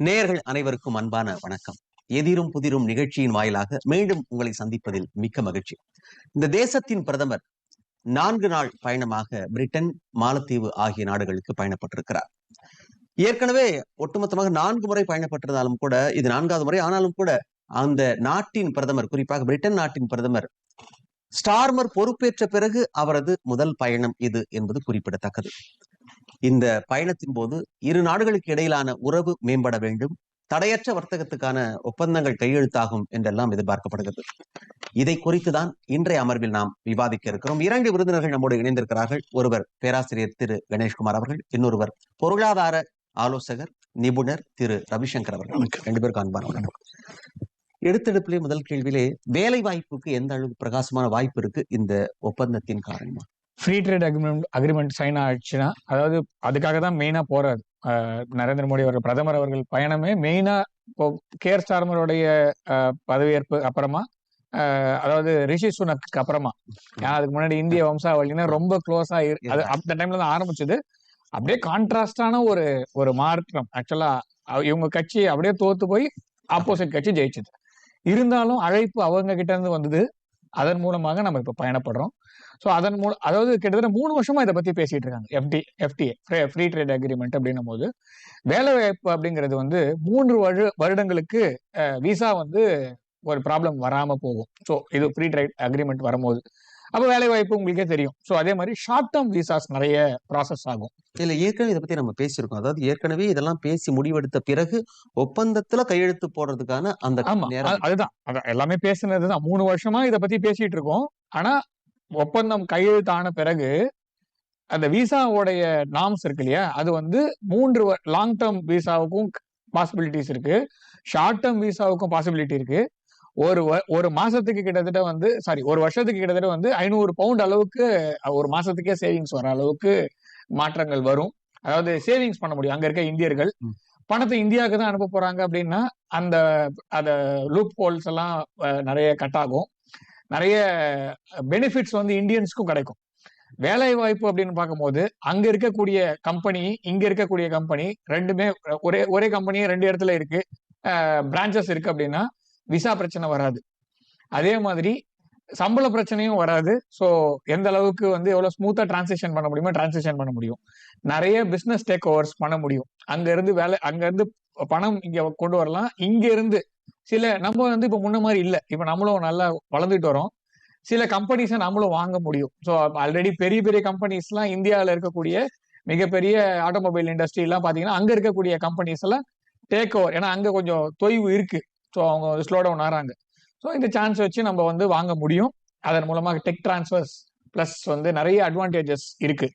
நேயர்கள் அனைவருக்கும் அன்பான வணக்கம். எதிரும் புதிரும் நிகழ்ச்சியின் வாயிலாக மீண்டும் உங்களை சந்திப்பதில் மிக்க மகிழ்ச்சி. இந்த தேசத்தின் பிரதமர் நான்கு நாள் பயணமாக பிரிட்டன் மாலத்தீவு ஆகிய நாடுகளுக்கு பயணப்பட்டிருக்கிறார். ஏற்கனவே ஒட்டுமொத்தமாக நான்கு முறை பயணப்பட்டிருந்தாலும் கூட இது நான்காவது முறை ஆனாலும் கூட அந்த நாட்டின் பிரதமர் குறிப்பாக பிரிட்டன் நாட்டின் பிரதமர் ஸ்டார்மர் பொறுப்பேற்ற பிறகு அவரது முதல் பயணம் இது என்பது குறிப்பிடத்தக்கது. இந்த பயணத்தின் போது இரு நாடுகளுக்கு இடையிலான உறவு மேம்பட வேண்டும். தடையற்ற வர்த்தகத்துக்கான ஒப்பந்தங்கள் கையெழுத்தாகும் என்றெல்லாம் எதிர்பார்க்கப்படுகிறது. இதை குறித்துதான் இன்றைய அமர்வில் நாம் விவாதிக்க இருக்கிறோம். இரண்டு விருந்தினர்கள் நம்மோடு இணைந்திருக்கிறார்கள். ஒருவர் பேராசிரியர் திரு கணேஷ்குமார் அவர்கள் இன்னொருவர் பொருளாதார ஆலோசகர் நிபுணர் திரு ரவிசங்கர் அவர்கள். ரெண்டு பேருக்கும் அன்பான வணக்கம். எடுத்தெடுப்பிலே முதல் கேள்வியிலே வேலை வாய்ப்புக்கு எந்த அளவுக்கு பிரகாசமான வாய்ப்பு இருக்கு? இந்த ஒப்பந்தத்தின் காரணமா? Free trade agreement agreement sign ஆயிடுச்சுன்னா அதாவது அதுக்காக தான் மெயினா போறாரு. நரேந்திர மோடி அவர்கள் பிரதமர் அவர்கள் பயணமே மெயினாக இப்போ கேர் ஸ்டார்மருடைய பதவியேற்பு அப்புறமா அதாவது ரிஷி சுனக்கு அப்புறமா. ஏன்னா அதுக்கு முன்னாடி இந்திய வம்சாவளினா ரொம்ப க்ளோஸா அது அந்த டைம்ல தான் ஆரம்பிச்சது. அப்படியே கான்ட்ராஸ்டான ஒரு ஒரு மாற்றம். ஆக்சுவலா இவங்க கட்சி அப்படியே தோத்து போய் ஆப்போசிட் கட்சி ஜெயிச்சது. இருந்தாலும் அழைப்பு அவங்க கிட்ட இருந்து வந்தது. அதன் மூலமாக நம்ம இப்ப பயணப்படுறோம். ஸோ அதன் மூலம் அதாவது கிட்டத்தட்ட மூணு வருஷமா இதை பத்தி பேசிட்டு இருக்காங்க. F T FTA free trade agreement அப்படின்னும் போது வேலை வாய்ப்பு அப்படிங்கிறது வந்து மூன்று வருட வருடங்களுக்கு விசா வந்து ஒரு ப்ராப்ளம் வராம போகும். ஸோ இது ஃப்ரீ ட்ரேட் அக்ரிமெண்ட் வரும்போது. அப்போ வேலை வாய்ப்பு உங்களுக்கே தெரியும். ஸோ அதே மாதிரி ஷார்ட் டேர்ம் விசாஸ் நிறைய ப்ராசஸ் ஆகும். இல்ல ஏற்கனவே இதை பத்தி நம்ம பேசியிருக்கோம். அதாவது ஏற்கனவே இதெல்லாம் பேசி முடிவெடுத்த பிறகு ஒப்பந்தத்துல கையெழுத்து போடுறதுக்கான அந்த அதுதான். அதான் எல்லாமே பேசுனதுதான். மூணு வருஷமா இதை பத்தி பேசிட்டு இருக்கோம். ஆனா ஒப்பந்தம் கையெழுத்தான பிறகு அந்த விசாவோடைய நாம்ஸ் இருக்கு இல்லையா? அது வந்து மூன்று லாங் டேர்ம் விசாவுக்கும் பாசிபிலிட்டிஸ் இருக்கு. ஷார்ட் டேர்ம் விசாவுக்கும் பாசிபிலிட்டி இருக்கு. ஒரு ஒரு மாசத்துக்கு கிட்டத்தட்ட வந்து சாரி ஒரு வருஷத்துக்கு கிட்டத்தட்ட வந்து ஐநூறு பவுண்ட் அளவுக்கு ஒரு மாசத்துக்கே சேவிங்ஸ் வர அளவுக்கு மாற்றங்கள் வரும். அதாவது சேவிங்ஸ் பண்ண முடியும். அங்க இருக்க இந்தியர்கள். பணத்தை இந்தியாவுக்கு தான் அனுப்ப போறாங்க அப்படின்னா அந்த அத லூப் ஹோல்ஸ் எல்லாம் நிறைய கட் ஆகும். நிறைய பெனிஃபிட்ஸ் வந்து இந்தியன்ஸ்க்கும் கிடைக்கும். வேலை வாய்ப்பு அப்படின்னு பார்க்கும்போது அங்க இருக்கக்கூடிய கம்பெனி இங்க இருக்கக்கூடிய கம்பெனி ரெண்டுமே ஒரே ஒரே கம்பெனியே ரெண்டு இடத்துல இருக்கு. பிரான்ச்சஸ் இருக்கு அப்படின்னா விசா பிரச்சனை வராது. அதே மாதிரி சம்பள பிரச்சனையும் வராது. ஸோ எந்த அளவுக்கு வந்து எவ்வளவு ஸ்மூத்தா டிரான்சேக்ஷன் பண்ண முடியுமோ டிரான்சேக்ஷன் பண்ண முடியும். நிறைய பிசினஸ் டேக் ஓவர்ஸ் பண்ண முடியும். அங்க இருந்து வேலை அங்க இருந்து பணம் இங்க கொண்டு வரலாம். இங்க இருந்து சில நம்ம வந்து இப்ப முன்ன மாதிரி இல்ல. இப்ப நம்மளும் நல்லா வளர்ந்துட்டு வரோம். சில கம்பெனிஸை நம்மளும் வாங்க முடியும். ஸோ ஆல்ரெடி பெரிய பெரிய கம்பெனிஸ்லாம் இந்தியாவில் இருக்கக்கூடிய மிகப்பெரிய ஆட்டோமொபைல் இண்டஸ்ட்ரி எல்லாம் பாத்தீங்கன்னா அங்க இருக்கக்கூடிய கம்பெனிஸ் எல்லாம் டேக் ஓவர் ஏன்னா அங்க கொஞ்சம் தொய்வு இருக்கு. ஸோ அவங்க ஸ்லோ டவுன் ஆறாங்க. ஸோ இந்த சான்ஸ் வச்சு நம்ம வந்து வாங்க முடியும். அதன் மூலமாக டெக் டிரான்ஸ்ஃபர்ஸ் ப்ளஸ் வந்து நிறைய அட்வான்டேஜஸ் இருக்கு.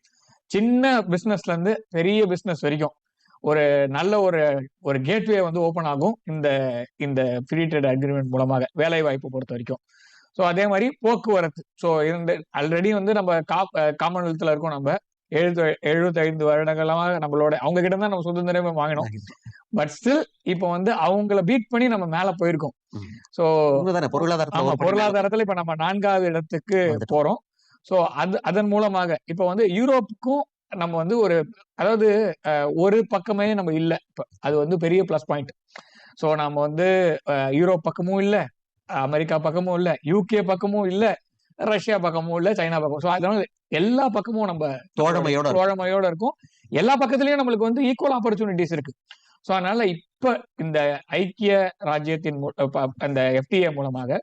சின்ன பிஸ்னஸ்ல இருந்து பெரிய பிஸ்னஸ் வரைக்கும். ஒரு நல்ல ஒரு ஒரு கேட்வே வந்து ஓப்பன் ஆகும் இந்த இந்த ஃப்ரீ ட்ரேட் அக்ரிமெண்ட் மூலமாக வேலை வாய்ப்பு பொறுத்த வரைக்கும் ஸோ அதே மாதிரி போக்குவரத்து. ஸோ இந்த ஆல்ரெடி வந்து நம்ம கா- காமன்வெல்த்ல இருக்கோம் நம்ம. எழுபத்தி எழுபத்தைந்து வருடங்களாக நம்மளோட அவங்க கிட்ட தான் நம்ம சுதந்திரமே வாங்கினோம். பட் ஸ்டில் இப்போ வந்து அவங்கள பீட் பண்ணி நம்ம மேல போயிருக்கோம். ஸோ உண்மைதானே? பொருளாதாரத்துல இப்ப நம்ம நான்காவது இடத்துக்கு. போறோம். சோ அது அதன் மூலமாக இப்ப வந்து யூரோப்புக்கும் நம்ம வந்து ஒரு அதாவது ஒரு பக்கமே நம்ம இல்ல. இப்ப அது வந்து பெரிய ப்ளஸ் பாயிண்ட் சோ நம்ம வந்து யூரோப் பக்கமும் இல்ல அமெரிக்கா பக்கமும் இல்ல யூகே பக்கமும் இல்ல ரஷ்யா பக்கமும் இல்ல சைனா பக்கம். ஸோ அதனால எல்லா பக்கமும் நம்ம தோழமையோட. தோழமையோட இருக்கும். எல்லா பக்கத்துலயும் நம்மளுக்கு வந்து ஈக்குவல் ஆப்பர்ச்சுனிட்டிஸ் இருக்கு. ஸோ அதனால இப்ப இந்த ஐக்கிய ராஜ்யத்தின் அந்த எஃப்டிஏ மூலமாக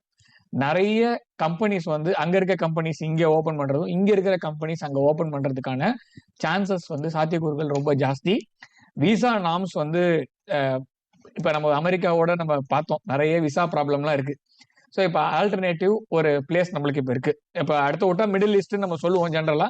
நிறைய கம்பெனிஸ் வந்து அங்க இருக்க கம்பெனிஸ் இங்க ஓபன் பண்றதும் இங்க இருக்கிற கம்பெனிஸ் அங்க ஓபன் பண்றதுக்கான சான்சஸ் வந்து சாத்தியக்கூறுகள் ரொம்ப ஜாஸ்தி. விசா நாம்ஸ் வந்து இப்ப நம்ம அமெரிக்காவோட நம்ம பார்த்தோம். நிறைய விசா ப்ராப்ளம்லாம் இருக்கு. ஸோ இப்போ ஆல்டர்னேட்டிவ் ஒரு பிளேஸ் நம்மளுக்கு இப்போ இருக்கு. இப்போ அடுத்த விட்டா மிடில் ஈஸ்ட்னு நம்ம சொல்லுவோம் ஜென்ரலா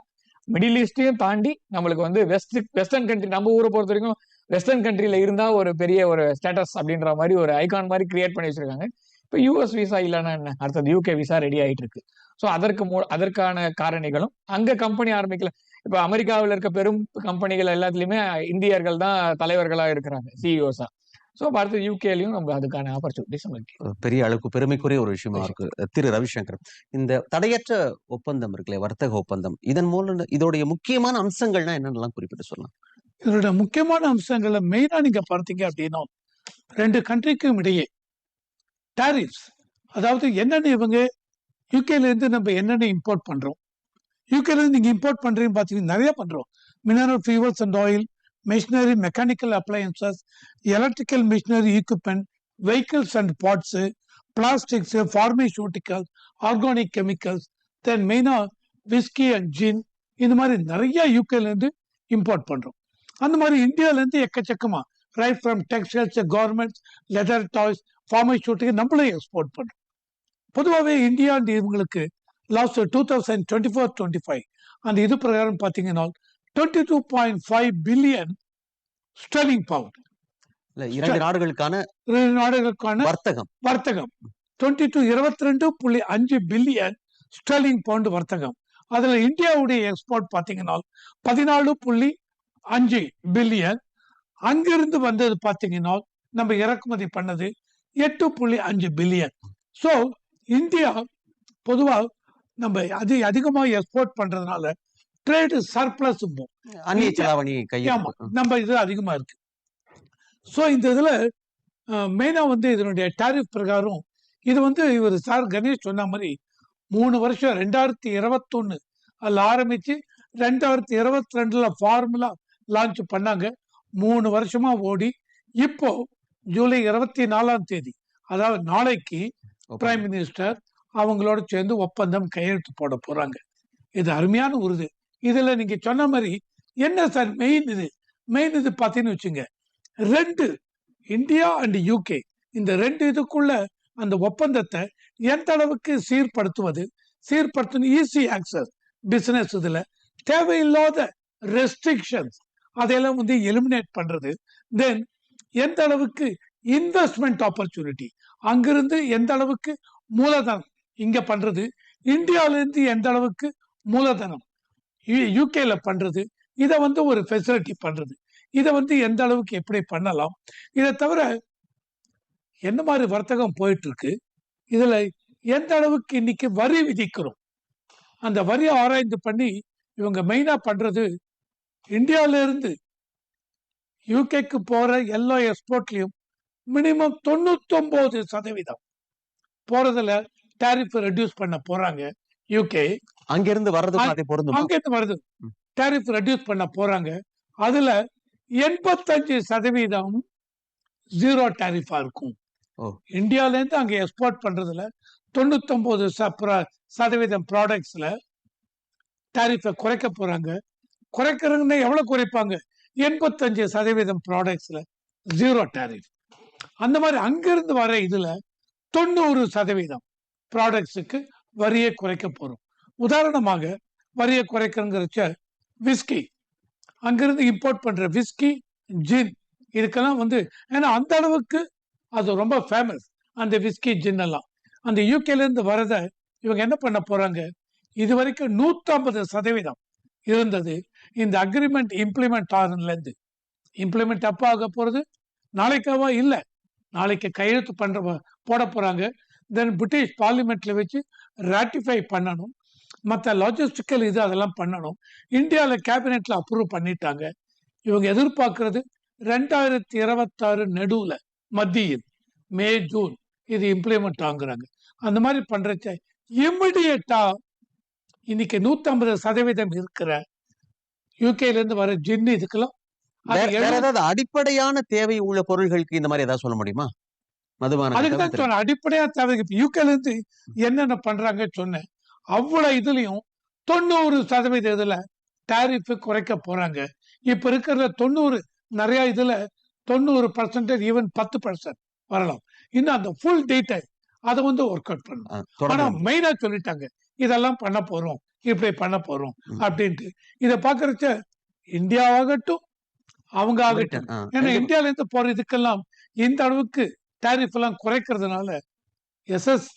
மிடில் ஈஸ்டையும் தாண்டி நம்மளுக்கு வந்து வெஸ்ட் வெஸ்டர்ன் கண்ட்ரி நம்ம ஊரை பொறுத்த வரைக்கும் வெஸ்டர்ன் கண்ட்ரியில இருந்தா ஒரு பெரிய ஒரு ஸ்டேட்டஸ் அப்படின்ற மாதிரி ஒரு ஐகான் மாதிரி கிரியேட் பண்ணி வச்சிருக்காங்க. இப்போ யூஎஸ் விசா இல்லைன்னா என்ன? அடுத்தது யூகே விசா ரெடி ஆயிட்டு இருக்கு ஸோ அதற்கு மூ அதற்கான காரணிகளும் அங்க கம்பெனி ஆரம்பிக்கல. இப்போ அமெரிக்காவில் இருக்க பெரும் கம்பெனிகள் எல்லாத்துலயுமே இந்தியர்கள் தான் தலைவர்களா இருக்கிறாங்க சிஇஓஸா ஸோ. அடுத்து யூகேலையும் நம்ம அதுக்கான ஆப்பர்ச்சுனிட்டிஸ் நம்மளுக்கு பெரிய அளவுக்கு பெருமைக்குரிய ஒரு விஷயமா இருக்கு. திரு ரவிசங்கர் இந்த தடையற்ற ஒப்பந்தம் இருக்குல்ல வர்த்தக ஒப்பந்தம். இதன் மூலம் இதோடைய முக்கியமான அம்சங்கள்னா என்னென்னலாம் குறிப்பிட்டு சொல்லலாம்? இதோட முக்கியமான அம்சங்கள்ல மெயினா நீங்க பார்த்தீங்க அப்படின்னா ரெண்டு கண்ட்ரிக்கும் இடையே டாரிஃப்ஸ் அதாவது என்னென்ன இவங்க யூகேலேருந்து நம்ம என்னென்ன இம்போர்ட் பண்ணுறோம் யூகேலேருந்து நீங்கள் இம்போர்ட் பண்ணுறீங்க பார்த்தீங்கன்னா நிறைய பண்ணுறோம் mineral fuels and oil machinery mechanical appliances electrical machinery equipment vehicles and parts plastics pharmaceuticals organic chemicals then மெயினாக விஸ்கி அண்ட் ஜின் இந்த மாதிரி நிறைய யூகேலேருந்து இம்போர்ட் பண்ணுறோம் அந்த மாதிரி இந்தியாவிலேருந்து எக்கச்சக்கமாக right from textiles garments leather toys pharmaceutical நம்மளே எக்ஸ்போர்ட் பண்றோம் பொதுவாகவே இந்தியா and இவங்களுக்கு last two thousand twenty four twenty five அந்த இது பிரகாரம் பார்த்தீங்கன்னா twenty two point five billion sterling pound இரண்டு நாடுகளுக்கான ரெண்டு நாடுகளுக்கான வர்த்தகம். வர்த்தகம். டுவெண்ட்டி டூ இருபத்தி ரெண்டு புள்ளி அஞ்சு பில்லியன் ஸ்டெர்லிங் பவுண்ட் வர்த்தகம். அதுல இந்தியாவுடைய எக்ஸ்போர்ட் பாத்தீங்கன்னா பதினாலு புள்ளி அஞ்சு பில்லியன் அங்கிருந்து வந்தது பாத்தீங்கன்னா நம்ம இறக்குமதி பண்ணது எட்டு புள்ளி அஞ்சு பில்லியன். ஸோ இந்தியா பொதுவா நம்ம அது அதிகமா எக்ஸ்போர்ட் பண்றதுனால ட்ரேடு சர்ப்ளஸ் நம்ம இது அதிகமா இருக்கு. ஸோ இந்த இதுல மெயினா வந்து இதனுடைய டாரிஃப் பிரகாரம் இது வந்து இவர் சார் கணேஷ் சொன்ன மாதிரி மூணு வருஷம் ரெண்டாயிரத்தி இருபத்தொன்னு அதில் ஆரம்பிச்சு ரெண்டாயிரத்தி இருபத்தி ரெண்டுல ஃபார்முலா லான்ச் பண்ணாங்க. மூணு வருஷமா ஓடி இப்போ ஜூலை இருபத்தி நாலாம் தேதி. அதாவது நாளைக்கு பிரைம் மினிஸ்டர் அவங்களோட சேர்ந்து ஒப்பந்தம் கையெழுத்து போட போறாங்க. இது அருமையான உறுதி. இதுல நீங்க சொன்ன மாதிரி என்ன சார் மெயின் இது? மெயின் இது பார்த்தீங்கன்னு வச்சுங்க ரெண்டு இந்தியா அண்ட் யூகே இந்த ரெண்டு இதுக்குள்ள அந்த ஒப்பந்தத்தை எந்த அளவுக்கு சீர்படுத்துவது? சீர்படுத்தணும் ஈஸி ஆக்சஸ் பிசினஸ் இதுல. தேவையில்லாத ரெஸ்ட்ரிக்ஷன்ஸ் அதையெல்லாம் வந்து எலிமினேட் பண்றது. தென் எந்த அளவுக்கு இன்வெஸ்ட்மெண்ட் ஆப்பர்ச்சுனிட்டி அங்கிருந்து எந்த அளவுக்கு மூலதனம் இங்க பண்றது? இந்தியாவிலேருந்து எந்த அளவுக்கு மூலதனம்? யூகேல பண்றது. இதை வந்து ஒரு ஃபெசிலிட்டி பண்றது. இதை வந்து எந்த அளவுக்கு எப்படி பண்ணலாம்? இதை தவிர என்ன மாதிரி வர்த்தகம் போயிட்டு இருக்கு இதுல எந்த அளவுக்கு இன்னைக்கு வரி விதிக்கிறோம்? அந்த வரியை ஆராய்ந்து பண்ணி இவங்க மெயினா பண்றது இந்தியால இருந்து யூகேக்கு போற எல்லா எக்ஸ்போர்ட்லயும் மினிமம் தொண்ணூத்தொன்பது சதவீதம் போறதுல டாரிஃப் ரெடியூஸ் பண்ண போறாங்க யூகே அங்கிருந்து பொருந்துமா? அங்கிருந்து வருது. டாரிஃப் ரெடியூஸ் பண்ண போறாங்க. அதுல எண்பத்தஞ்சு சதவீதம் ஜீரோ டாரிஃபா இருக்கும். இருந்து அங்க எக்ஸ்போர்ட் பண்றதுல ச- பிர- சதவீதம் ப்ராடக்ட்ஸ்ல டாரிஃபை குறைக்க போறாங்க. குறைக்கிறதுன்னா எவ்வளவு குறைப்பாங்க? எண்பத்தஞ்சு சதவீதம் ப்ராடக்ட்ஸில் ஜீரோ டேரிஃப் அந்த மாதிரி அங்கிருந்து வர இதில் தொண்ணூறு சதவீதம் ப்ராடக்ட்ஸுக்கு வரியை குறைக்க போகிறோம் உதாரணமாக வரியை குறைக்கிறங்கிறச்ச விஸ்கி அங்கிருந்து இம்போர்ட் பண்ணுற விஸ்கி ஜின் இதுக்கெல்லாம் வந்து ஏன்னா அந்த அளவுக்கு அது ரொம்ப ஃபேமஸ் அந்த விஸ்கி ஜின் எல்லாம். அந்த யூகேலேருந்து வரதை இவங்க என்ன பண்ண போகிறாங்க இது வரைக்கும் நூற்றம்பது சதவீதம் இருந்தது. இந்த அக்ரிமெண்ட் இம்ப்ளிமெண்ட் ஆகுதுலேருந்து இம்ப்ளிமெண்ட் அப்போ ஆக போகிறது நாளைக்காவா? இல்லை. நாளைக்கு கையெழுத்து பண்ணுற போட போகிறாங்க தென் பிரிட்டிஷ் பார்லிமெண்ட்டில் வச்சு ராட்டிஃபை பண்ணணும். மற்ற லாஜிஸ்டிக்கல் இது அதெல்லாம் பண்ணணும். இந்தியாவில் கேபினெட்டில் அப்ரூவ் பண்ணிட்டாங்க. இவங்க எதிர்பார்க்கறது ரெண்டாயிரத்தி இருபத்தாறு நடுவில் மத்தியில் மே ஜூன் இது இம்ப்ளிமெண்ட் ஆகுறாங்க. அந்த மாதிரி பண்ணுறச்ச இம்மிடியட்டாக இன்னைக்கு 150 சதவீதம் இருக்கிற யூகேல இருந்து வர ஜின்னு இதுக்கெல்லாம் ஏதாவது அடிப்படையான தேவை உள்ள பொருள்களுக்கு இந்த மாதிரி ஏதாவது சொல்ல முடியுமா? மதுபான அதுக்கு தான் சொன்னேன் அடிப்படையா தேவை இப்ப யூகேல இருந்து என்னென்ன பண்றாங்க சொன்னேன். அவ்வளவு இதுலயும் தொண்ணூறு சதவீத இதுல டாரிஃப் குறைக்க போறாங்க. இப்ப இருக்கிற தொண்ணூறு நிறைய இதுல தொண்ணூறு பர்சன்டேஜ் ஈவன் பத்து பர்சன்ட் வரலாம். இன்னும் அந்த ஃபுல் டீடைல் அதை வந்து ஒர்க் அவுட் பண்ணணும் ஆனா மெயினா சொல்லிட்டாங்க இதெல்லாம் பண்ண போறோம் இப்படி பண்ண போறோம். அப்படின்ட்டு. இத பாக்குறச்ச இந்தியா ஆகட்டும் அவங்க ஆகட்டும் ஏன்னா இந்தியால இருந்து போற இதுக்கெல்லாம் இந்த அளவுக்கு டாரிஃப் எல்லாம் குறைக்கிறதுனால S S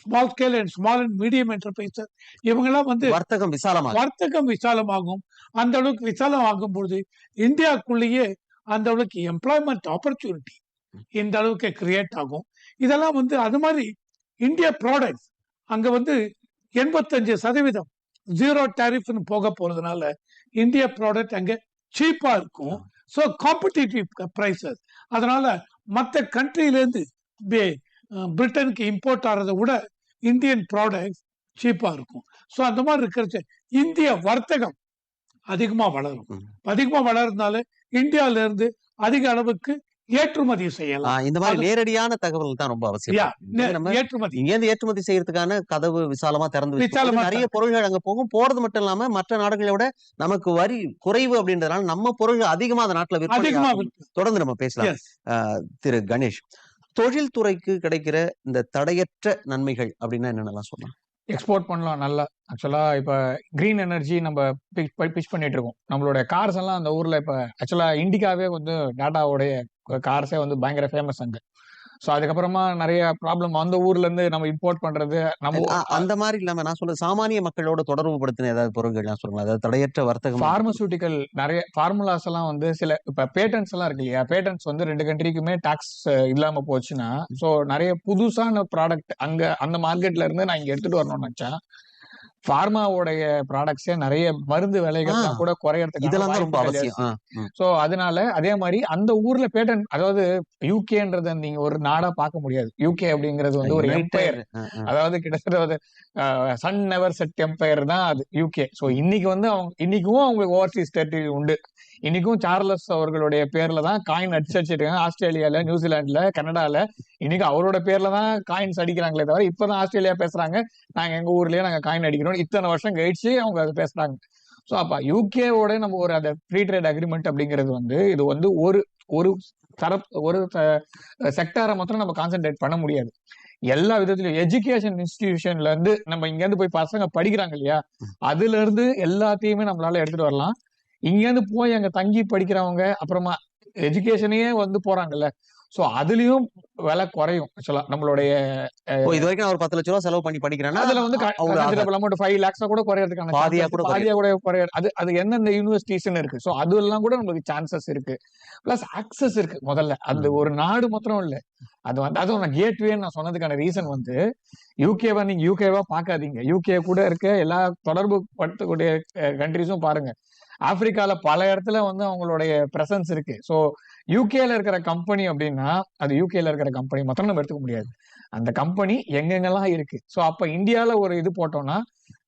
small scale and small and medium enterprises இவங்கெல்லாம் வந்து வர்த்தகம் விசாலமாக வர்த்தகம் விசாலமாகும். அந்த அளவுக்கு விசாலம் ஆகும் பொழுது இந்தியாக்குள்ளேயே அந்த அளவுக்கு எம்ப்ளாய்மெண்ட் ஆப்பர்ச்சுனிட்டி இந்த அளவுக்கு கிரியேட் ஆகும். இதெல்லாம் வந்து அது மாதிரி இந்தியா ப்ராடக்ட்ஸ் அங்க வந்து எண்பத்தஞ்சு சதவீதம் ஜீரோ டாரிஃப்னு போக போறதுனால இந்தியா ப்ராடக்ட் அங்க சீப்பா இருக்கும். ஸோ காம்படிட்டிவ் ப்ரைசஸ் அதனால மற்ற கண்ட்ரிலேருந்து பிரிட்டனுக்கு இம்போர்ட் ஆகிறத விட இந்தியன் ப்ராடக்ட்ஸ் சீப்பாக இருக்கும். ஸோ அந்த மாதிரி இருக்கிறச்ச இந்திய வர்த்தகம் அதிகமாக வளரும். அதிகமாக வளர்றதுனால இந்தியால இருந்து அதிக அளவுக்கு ஏற்றுமதி செய்யலாம். இந்த மாதிரி நேரடியான தகவல் தான் ரொம்ப அவசியம். ஏற்றுமதி இங்க இருந்து ஏற்றுமதி. செய்யறதுக்கான கதவு விசாலமா திறந்து நிறைய பொருள்கள் அங்க போகும். போறது மட்டும் இல்லாம மற்ற நாடுகளை விட நமக்கு வரி குறைவு அப்படின்றதுனால நம்ம பொருள்கள் அதிகமா அந்த நாட்டுல விற்பனை. தொடர்ந்து நம்ம பேசலாம். திரு கணேஷ் தொழில்துறைக்கு கிடைக்கிற இந்த தடையற்ற நன்மைகள் அப்படின்னா என்னென்னலாம் சொல்லலாம்? எக்ஸ்போர்ட் பண்ணலாம் நல்லா. ஆக்சுவலா இப்ப கிரீன் எனர்ஜி நம்ம பிச் பண்ணிட்டு இருக்கோம். நம்மளோட கார்ஸ் எல்லாம் அந்த ஊர்ல இப்ப ஆக்சுவலா இண்டிகாவே வந்து டாட்டாவோடைய கார்ஸே வந்து பயங்கர ஃபேமஸ் அங்க. ஸோ அதுக்கப்புறமா நிறைய ப்ராப்ளம் அந்த ஊர்ல இருந்து நம்ம இம்போர்ட் பண்றது நம்ம அந்த மாதிரி இல்லாம நான் சொல்ல சாமானிய மக்களோட தொடர்பு படுத்தின ஏதாவது பொருட்கள்லாம் சொல்லுங்க அதாவது தடையற்ற வர்த்தகம். ஃபார்மசூட்டிக்கல் நிறைய ஃபார்முலாஸ் எல்லாம் வந்து சில இப்ப பேட்டன்ஸ் எல்லாம் இருக்கு இல்லையா? பேட்டன்ஸ் வந்து ரெண்டு கண்ட்ரிக்குமே டாக்ஸ் இல்லாம போச்சுன்னா ஸோ நிறைய புதுசான ப்ராடக்ட் அங்க அந்த மார்க்கெட்ல இருந்து நான் இங்க எடுத்துட்டு வரணும்னு நினைச்சா ஃபார்மாவோடைய ப்ராடக்ட்ஸே நிறைய மருந்து விலைகள்லாம் ஆ. கூட குறையறதுக்கு இதெல்லாம் ரொம்ப அவசியம். ஸோ அதனால அதே மாதிரி அந்த ஊர்ல பேட்டன் அதாவது யூகேன்றத நீங்க ஒரு நாடா பார்க்க முடியாது. யூகே அப்படிங்கிறது வந்து ஒரு எம்பையர். அதாவது கிட்டத்தட்ட சன் நெவர் செட் எம்பையர் தான் அது யூகே ஸோ இன்னைக்கு வந்து அவங்க இன்னைக்கும் அவங்களுக்கு ஓவர்சீஸ் டெரிட்டரி உண்டு. இன்னைக்கும் சார்லஸ் அவர்களுடைய பேர்ல தான் காயின் அடிச்சு வச்சிருக்காங்க. ஆஸ்திரேலியால நியூசிலாந்துல கனடால. இன்னைக்கு அவரோட பேர்ல தான் காயின்ஸ் அடிக்கிறாங்களே தவிர இப்பதான் ஆஸ்திரேலியா பேசுறாங்க. நாங்க எங்க ஊர்லயே நாங்க காயின் அடிக்கிறோம். இத்தனை வருஷம் கழிச்சு அவங்க அதை பேசுறாங்க. ஸோ அப்ப யூகேவோட நம்ம ஒரு அந்த ஃப்ரீ ட்ரேட் அக்ரிமெண்ட் அப்படிங்கிறது வந்து இது வந்து ஒரு ஒரு தரப் ஒரு செக்டாரை மாத்திரம் நம்ம கான்சென்ட்ரேட் பண்ண முடியாது. எல்லா விதத்திலும் எஜுகேஷன் இன்ஸ்டிடியூஷன்ல இருந்து நம்ம இங்க இருந்து போய் பசங்க படிக்கிறாங்க இல்லையா? அதுல இருந்து எல்லாத்தையுமே நம்மளால எடுத்துட்டு வரலாம். இங்க இருந்து போய் அங்க தங்கி படிக்கிறவங்க அப்புறமா எஜுகேஷனையே வந்து போறாங்கல்ல. சோ அதுலயும் விலை குறையும் ஆக்சுவலா நம்மளுடைய இது வரைக்கும் ஒரு பத்து லட்ச ரூபா செலவு பண்ணி படிக்கிறேன்னா அதுல வந்து. அமௌண்ட் ஃபைவ் லேக்ஸா கூட குறையறதுக்கான பாதியா கூட பாதியா கூட குறைய அது அது எந்தெந்த யூனிவர்சிட்டிஸ்னு இருக்கு. சோ அது எல்லாம் கூட நமக்கு சான்சஸ் இருக்கு. பிளஸ் ஆக்சஸ் இருக்கு முதல்ல. அந்த. ஒரு நாடு மாத்திரம் இல்ல. அது வந்து அதுவும் நான் கேட்வேன்னு நான் சொன்னதுக்கான ரீசன் வந்து யூகேவா நீங்க யூகேவா பார்க்காதீங்க. யூகே கூட இருக்க எல்லா தொடர்பு படுத்தக்கூடிய கண்ட்ரிஸும் பாருங்க. ஆப்பிரிக்கால பல இடத்துல வந்து அவங்களுடைய பிரசன்ஸ் இருக்கு. ஸோ யூகேல இருக்கிற கம்பெனி அப்படின்னா அது யூகேல இருக்கிற கம்பெனி மொத்தம் நம்ம எடுத்துக்க முடியாது. அந்த கம்பெனி எங்கெங்கெல்லாம் இருக்கு. ஸோ அப்ப இந்தியால ஒரு இது போட்டோம்னா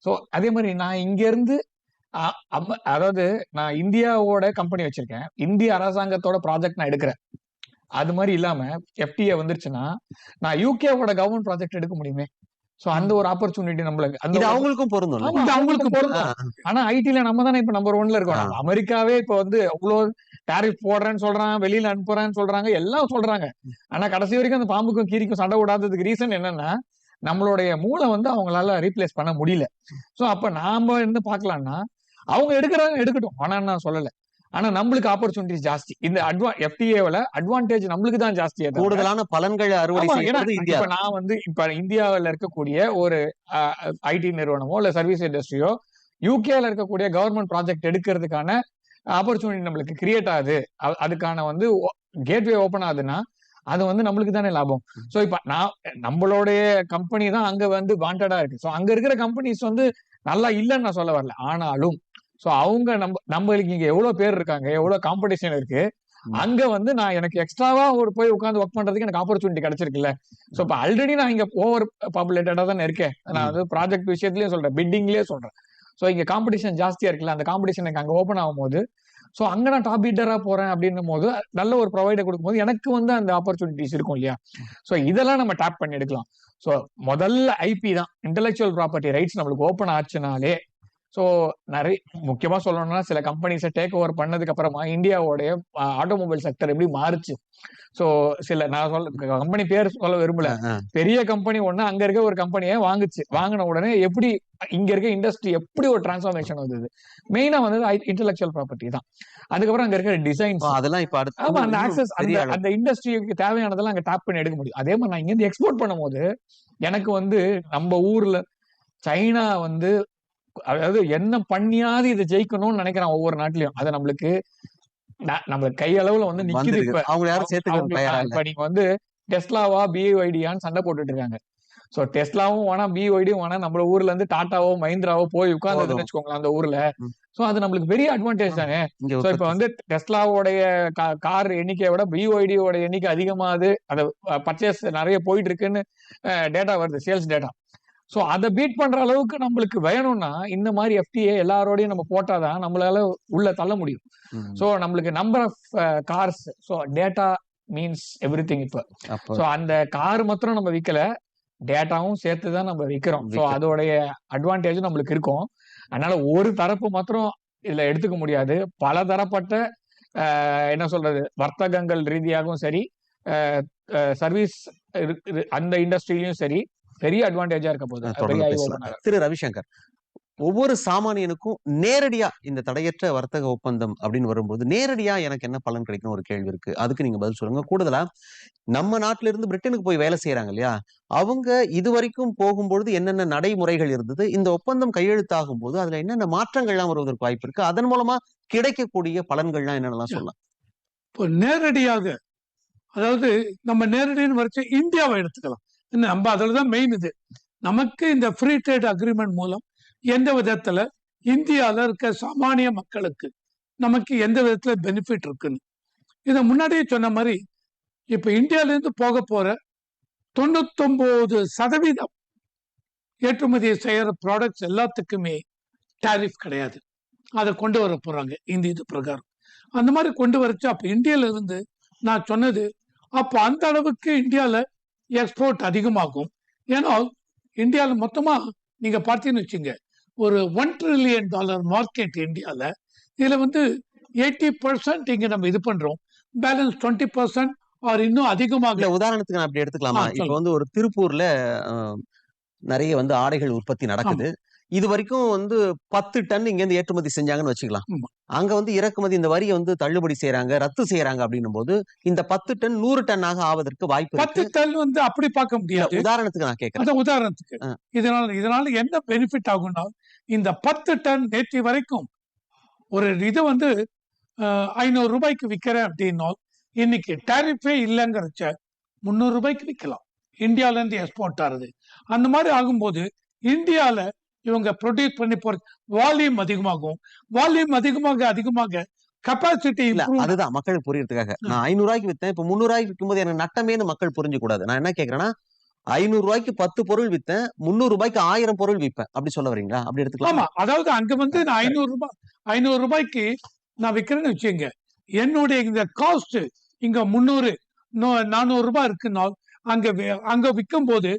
ஸோ அதே மாதிரி நான் இங்க இருந்து அதாவது நான் இந்தியாவோட கம்பெனி வச்சிருக்கேன். இந்திய அரசாங்கத்தோட ப்ராஜெக்ட் நான் எடுக்கிறேன். அது மாதிரி இல்லாம எஃப்டிஏ வந்துருச்சுன்னா நான் யூகேவோட கவர்மெண்ட் ப்ராஜெக்ட் எடுக்க முடியுமே? சோ அந்த ஒரு ஆப்பர்ச்சுனிட்டி நம்மளுக்கு அந்த அவங்களுக்கும் பொருந்தும் இது அவங்களுக்கு அவங்களுக்கு பொருந்தும். ஆனா ஐடில நம்ம தானே இப்ப நம்பர் ஒன்ல இருக்கோம். அமெரிக்காவே இப்ப வந்து அவ்வளவு டாரிஃப் போடுறேன்னு சொல்றாங்க வெளியில அனுப்புறேன்னு சொல்றாங்க எல்லாம் சொல்றாங்க. ஆனா கடைசி வரைக்கும் அந்த பாம்புக்கும் கீரிக்கும் சண்டை விடாததுக்கு ரீசன் என்னன்னா நம்மளுடைய மூளை வந்து அவங்களால ரீப்ளேஸ் பண்ண முடியல. சோ அப்ப நாம என்ன பார்க்கலாம்னா அவங்க எடுக்கிறாங்க எடுக்கட்டும். ஆனா நான் சொல்லல. ஆனா நம்மளுக்கு ஆப்பர்ச்சுனிட்டிஸ் ஜாஸ்தி. இந்த அட்வா எஃப்டிஏல அட்வான்டேஜ் நம்மளுக்கு தான் ஜாஸ்தியே கூடுதலான பலன்களை அறுவடை செய்யறது இந்தியா. இப்ப நான் வந்து இப்ப இந்தியாவில் இருக்கக்கூடிய ஒரு ஐடி நிறுவனமோ இல்ல சர்வீஸ் இண்டஸ்ட்ரியோ யூகேல இருக்கக்கூடிய கவர்மெண்ட் ப்ராஜெக்ட் எடுக்கிறதுக்கான ஆப்பர்ச்சுனிட்டி நம்மளுக்கு கிரியேட் ஆகுது. அதுக்கான வந்து கேட்வே ஓபன் ஆகுதுன்னா அது வந்து நம்மளுக்கு தானே லாபம். சோ இப்ப நான் நம்மளுடைய கம்பெனி தான் அங்க வந்து வாண்டடா இருக்கு. சோ அங்க இருக்கிற கம்பெனிஸ் வந்து நல்லா இல்லைன்னு நான் சொல்ல வரல. ஆனாலும் சோ அவங்க நம்ம நம்மளுக்கு இங்க எவ்வளவு பேர் இருக்காங்க எவ்வளவு காம்படிஷன் இருக்கு. அங்க வந்து நான் எனக்கு எக்ஸ்ட்ராவா ஒரு போய் உட்காந்து ஒர்க் பண்றதுக்கு எனக்கு ஆப்பர்ச்சுனிட்டி கிடைச்சிருக்குல்ல. சோ இப்ப ஆல்ரெடி நான் இங்க ஓவர் பாப்புலேட்டடா தானே இருக்கேன். நான் வந்து ப்ராஜெக்ட் விஷயத்துலயும் சொல்றேன் பிட்டிங்லயே சொல்றேன். சோ இங்க காம்படிஷன் ஜாஸ்தியா இருக்குல்ல அந்த காம்படிஷன் எனக்கு அங்க ஓப்பன் ஆகும்போது சோ அங்க நான் டாப் பீட்டரா போறேன் அப்படின்னும் போது நல்ல ஒரு ப்ரொவைடர் கொடுக்கும்போது எனக்கு வந்து அந்த ஆப்பர்ச்சுனிட்டிஸ் இருக்கும் இல்லையா? சோ இதெல்லாம் நம்ம டேப் பண்ணி எடுக்கலாம். சோ முதல்ல ஐபி தான் இன்டெலெக்சுவல் ப்ராப்பர்ட்டி ரைட்ஸ் நம்மளுக்கு ஓப்பன் ஆச்சுனாலே ஸோ நிறைய முக்கியமா சொல்லணும்னா சில கம்பெனிஸை டேக் ஓவர் பண்ணதுக்கு அப்புறமா இந்தியாவோடைய ஆட்டோமொபைல் செக்டர் எப்படி மாறுச்சு? ஸோ சில நான் சொல்ல கம்பெனி பேர் சொல்ல விரும்பல. பெரிய கம்பெனி ஒண்ணு அங்க இருக்க ஒரு கம்பெனியை வாங்குச்சு. வாங்கின உடனே எப்படி இங்க இருக்க இண்டஸ்ட்ரி எப்படி ஒரு டிரான்ஸ்ஃபார்மேஷன் வந்தது? மெயினா வந்து இன்டெலெக்சுவல் ப்ராப்பர்ட்டி தான். அதுக்கப்புறம் அங்க இருக்கிற அப்ப அதெல்லாம் இப்ப அடுத்து ஆமா அந்த ஆக்சஸ் அந்த. அந்த இண்டஸ்ட்ரிக்கு தேவையானதெல்லாம் அங்க டேப் பண்ணி எடுக்க முடியும். அதே மாதிரி நான் இங்க இருந்து எக்ஸ்போர்ட் பண்ணும்போது எனக்கு வந்து நம்ம ஊர்ல சைனா வந்து அதாவது என்ன பண்ணியாவது இதை ஜெயிக்கணும்னு நினைக்கிறான் ஒவ்வொரு நாட்டிலயும். அது நம்மளுக்கு நம்ம கையளவுல வந்து நிக்குது. இப்ப. அவங்க யாரும் சேர்த்துக்க அவங்க- தயாரா இல்ல. இப்ப நீங்க வந்து டெஸ்லாவா பிஐடியான்னு சண்டை போட்டுட்டு இருக்காங்க சோ டெஸ்லாவும் வேணா பிஒய்டியும் வேணா நம்ம ஊர்ல இருந்து டாட்டாவோ மஹிந்திராவோ போய் உட்கார்ந்ததுன்னு போதும். வச்சுக்கோங்களேன் அந்த ஊர்ல. சோ அது நம்மளுக்கு பெரிய அட்வான்டேஜ் தானே. சோ இப்ப வந்து டெஸ்லாவோடைய கார் எண்ணிக்கையை விட பிஓஐடியோட எண்ணிக்கை அதிகமாகுது. அதை பர்ச்சேஸ் நிறைய போயிட்டு இருக்குன்னு டேட்டா வருது சேல்ஸ் டேட்டா சோ அதை பீட் பண்ற அளவுக்கு நம்மளுக்கு வேணும்னா இந்த மாதிரி எஃப்டிஏ எல்லாரோடையும் நம்ம போட்டாதான் நம்மளால உள்ள தள்ள முடியும். சோ நம்மளுக்கு number of cars so data means everything இப்ப. சோ அந்த கார் மாத்திரம் நம்ம விக்கல. டேட்டாவும் சேர்த்து தான் நம்ம சோ விக்கிறோம். அதோடைய அட்வான்டேஜ் நம்மளுக்கு இருக்கும். அதனால ஒரு தரப்பு மாத்திரம் இதுல எடுத்துக்க முடியாது. பல தரப்பட்ட என்ன சொல்றது வர்த்தகங்கள் ரீதியாகவும் சரி சர்வீஸ் அந்த இண்டஸ்ட்ரியிலயும் சரி பெரிய அட்வான்டேஜா இருக்க போகுது. திரு ரவிசங்கர் ஒவ்வொரு சாமானியனுக்கும் நேரடியா இந்த தடையற்ற வர்த்தக ஒப்பந்தம் அப்படின்னு வரும்போது நேரடியா எனக்கு என்ன பலன் கிடைக்கும் ஒரு கேள்வி இருக்கு. அதுக்கு நீங்க பதில் சொல்லுங்க. கூடுதலா நம்ம நாட்டில இருந்து பிரிட்டனுக்கு போய் வேலை செய்யறாங்க இல்லையா? அவங்க இது வரைக்கும் போகும்பொழுது என்னென்ன நடைமுறைகள் இருந்தது இந்த ஒப்பந்தம் கையெழுத்தாகும் போது அதுல என்னென்ன மாற்றங்கள்லாம் வருவதற்கு வாய்ப்பு இருக்கு அதன் மூலமா கிடைக்கக்கூடிய பலன்கள்லாம் என்னென்னலாம் சொல்லலாம். இப்போ நேரடியாக அதாவது நம்ம நேரடின்னு வரைச்ச இந்தியாவை எடுத்துக்கலாம். நம்ம அதில் தான் மெயின் இது. நமக்கு இந்த ஃப்ரீ ட்ரேட் அக்ரிமெண்ட் மூலம் எந்த விதத்துல இந்தியால இருக்க சாமானிய மக்களுக்கு நமக்கு எந்த விதத்துல பெனிஃபிட் இருக்குன்னு. இதை முன்னாடியே சொன்ன மாதிரி இப்போ இந்தியால இருந்து போக போற தொண்ணூத்தொன்பது சதவீதம் ஏற்றுமதி செய்கிற ப்ராடக்ட்ஸ் எல்லாத்துக்குமே டேரிஃப் கிடையாது. அதை கொண்டு வர போறாங்க இந்த இது பிரகாரம். அந்த மாதிரி கொண்டு வரச்சு அப்போ இந்தியால இருந்து நான் சொன்னது அப்போ அந்த அளவுக்கு இந்தியால எக்ஸ்போர்ட் அதிகமாகும். ஏன்னா இந்தியால மொத்தமா நீங்க பார்த்தீங்கன்னு வச்சுங்க ஒரு ஒன் ட்ரில்லியன் டாலர் மார்க்கெட் இந்தியால. இதுல வந்து எயிட்டி பர்சன்ட் இங்க நம்ம இது பண்றோம். பேலன்ஸ் டுவெண்ட்டி பர்சன்ட் ஆர் இன்னும் அதிகமாக உதாரணத்துக்கு நான் அப்படி எடுத்துக்கலாமா? இப்ப. வந்து ஒரு திருப்பூர்ல நிறைய வந்து ஆடைகள் உற்பத்தி நடக்குது. இது வரைக்கும் வந்து பத்து டன் இங்க இருந்து ஏற்றுமதி செஞ்சாங்கன்னு வச்சுக்கலாம். அங்க வந்து இறக்குமதி இந்த வரியை வந்து தள்ளுபடி செய்யறாங்க ரத்து செய்யறாங்க அப்படின்னும் போது இந்த பத்து டன் நூறு டன்னாக ஆவதற்கு வாய்ப்பு பத்து டன் வந்து அப்படி பார்க்க முடியாது. உதாரணத்துக்கு நான் கேட்கறேன். உதாரணத்துக்கு. இதனால இதனால என்ன பெனிஃபிட் ஆகும்னா இந்த பத்து டன் நேற்று வரைக்கும் ஒரு இது வந்து ஐநூறு ரூபாய்க்கு விற்கிறேன் அப்படின்னா இன்னைக்கு டாரிஃபே இல்லைங்கிறச்ச முந்நூறு ரூபாய்க்கு விற்கலாம் இந்தியால இருந்து எக்ஸ்போர்ட் ஆகுது அந்த மாதிரி ஆகும்போது இந்தியால இவங்க ப்ரொடியூஸ் பண்ணி போற வால்யூம் அதிகமாகும். வால்யூம் அதிகமாக அதிகமாக கெப்பாசிட்டி இல்ல அதுதான் மக்களுக்கு புரியறதுக்காக. நான் ஐநூறு ரூபாய்க்கு வித்தேன் இப்ப முந்நூறு ரூபாய்க்கு விற்கும்போது எனக்கு நட்டமேன்னு மக்கள் புரிஞ்சு கூடாது நான் என்ன கேக்குறேன்னா ஐநூறு ரூபாய்க்கு பத்து பொருள் வித்தேன் முந்நூறு ரூபாய்க்கு ஆயிரம் பொருள் விற்பேன் அப்படி சொல்ல வரீங்களா? அப்படி எடுத்துக்கலாம். ஆமா அதாவது அங்க வந்து நான் ஐநூறு ரூபாய் ஐநூறு ரூபாய்க்கு நான் விற்கிறேன்னு வச்சுங்க என்னுடைய இந்த காஸ்ட் இங்க முந்நூறு நானூறு ரூபாய் இருக்குன்னா அங்க அங்க விற்கும் போது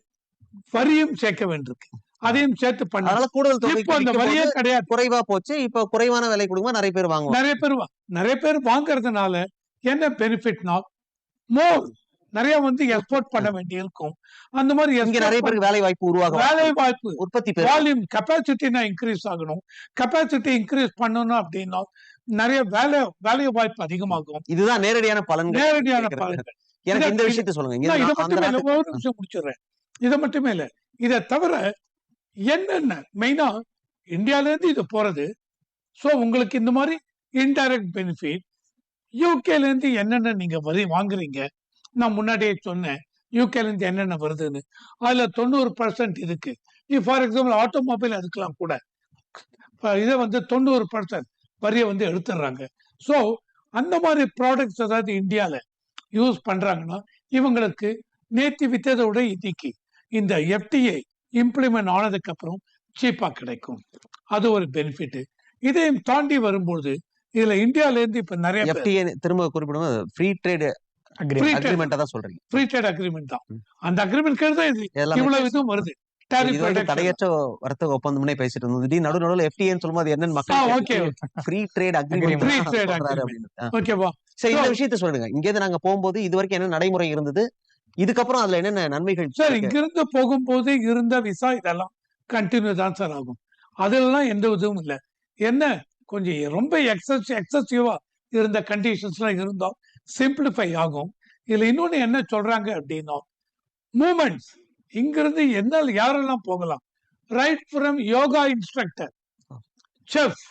வரியும் சேர்க்க வேண்டியிருக்கு. அதையும் சேர்த்து பண்ண. அதனால கூடுதல் இப்போ அந்த வரியே கிடையாது. குறைவா போச்சு. இப்ப குறைவான விலை கொடுக்கும்போது நிறைய பேர் வாங்குவாங்க. நிறைய பேர் நிறைய பேர் வாங்குறதுனால என்ன பெனிஃபிட்னா மோர் நிறைய வந்து எக்ஸ்போர்ட் பண்ண வேண்டி இருக்கும். அந்த மாதிரி இங்க நிறைய பேருக்கு வேலை வாய்ப்பு உருவாகும் வேலை வாய்ப்பு. உற்பத்தி வால்யூம் கெப்பாசிட்டி இன்க்ரீஸ் ஆகணும். கெப்பாசிட்டி இன்க்ரீஸ் பண்ணணும் அப்படின்னா நிறைய வேலை வேலை வாய்ப்பு அதிகமாகும். இதுதான் நேரடியான பலன்கள் நேரடியான. பலன்கள். எனக்கு இந்த விஷயத்த சொல்லுங்க. இதை மட்டுமே இல்ல, ஒரு நிமிஷம் முடிச்சிடுறேன். இதை மட்டுமே இல்ல. இதை தவிர என்னென்ன? மெயினா இந்தியால இருந்து இது போறது. ஸோ உங்களுக்கு இந்த மாதிரி இன்டைரக்ட் பெனிஃபிட் யூகேல இருந்து என்னென்ன நீங்க வரி வாங்குறீங்க? நான் முன்னாடியே சொன்னேன் யூகேல இருந்து என்னென்ன வருதுன்னு. அதுல தொண்ணூறு பர்சன்ட் இருக்கு. ஃபார் எக்ஸாம்பிள் ஆட்டோமொபைல் அதுக்கெல்லாம் கூட இதை வந்து தொண்ணூறு பர்சன்ட் வரியை வந்து எடுத்துடுறாங்க. ஸோ அந்த மாதிரி ப்ராடக்ட்ஸ் ஏதாவது இந்தியால யூஸ் பண்றாங்கன்னா இவங்களுக்கு நேத்தி வித்ததை விட இன்னைக்கு இந்த எஃப்டிஐ இம்ப்ளிமெண்ட் ஆனதுக்கு அப்புறம் சீப்பா கிடைக்கும். அது ஒரு பெனிஃபிட் இதையும் தாண்டி வரும்போது இதுல இந்தியால இருந்து இப்ப நிறைய FTA திரும்ப குறிப்பிடும் free trade Agreement. Free trade. Agreement தான் சொல்றீங்க. ஃப்ரீ ட்ரேட் அக்ரிமெண்ட் தான். அந்த அக்ரிமெண்ட் கீழ் தான் இது? எல்லாமே இவ்வளவு இதுவும் வருது. தடையற்ற வர்த்தக ஒப்பந்தம்னே பேசிட்டு இருந்தோம். திடீர்னு நடு நடுவில் எஃப்டிஏன்னு சொல்லும்போது என்னன்னு மக்கள் okay, ஃப்ரீ ட்ரேட் அக்ரிமெண்ட். ஓகேவா சரி இந்த விஷயத்த சொல்லுங்க. இங்க இருந்து நாங்க போகும்போது இது வரைக்கும் என்ன நடைமுறை இருந்தது? இதுக்கப்புறம் அதுல என்னென்ன நன்மைகள் சார்? இங்கிருந்து போகும்போது இருந்த விசா இதெல்லாம் கண்டினியூ தான் சார் ஆகும். அதெல்லாம் எந்த இதுவும் இல்லை. என்ன? கொஞ்சம் ரொம்ப எக்ஸஸ் எக்ஸசிவா இருந்த கண்டிஷன்ஸ்லாம் இருந்தோம். சிம்பிளிஃபை ஆகும். இதுல இன்னொன்னு என்ன சொல்றாங்க அப்படின்னா மூமெண்ட்ஸ் இங்கிருந்து என்ன யாரெல்லாம் போகலாம்? Right from yoga instructor chef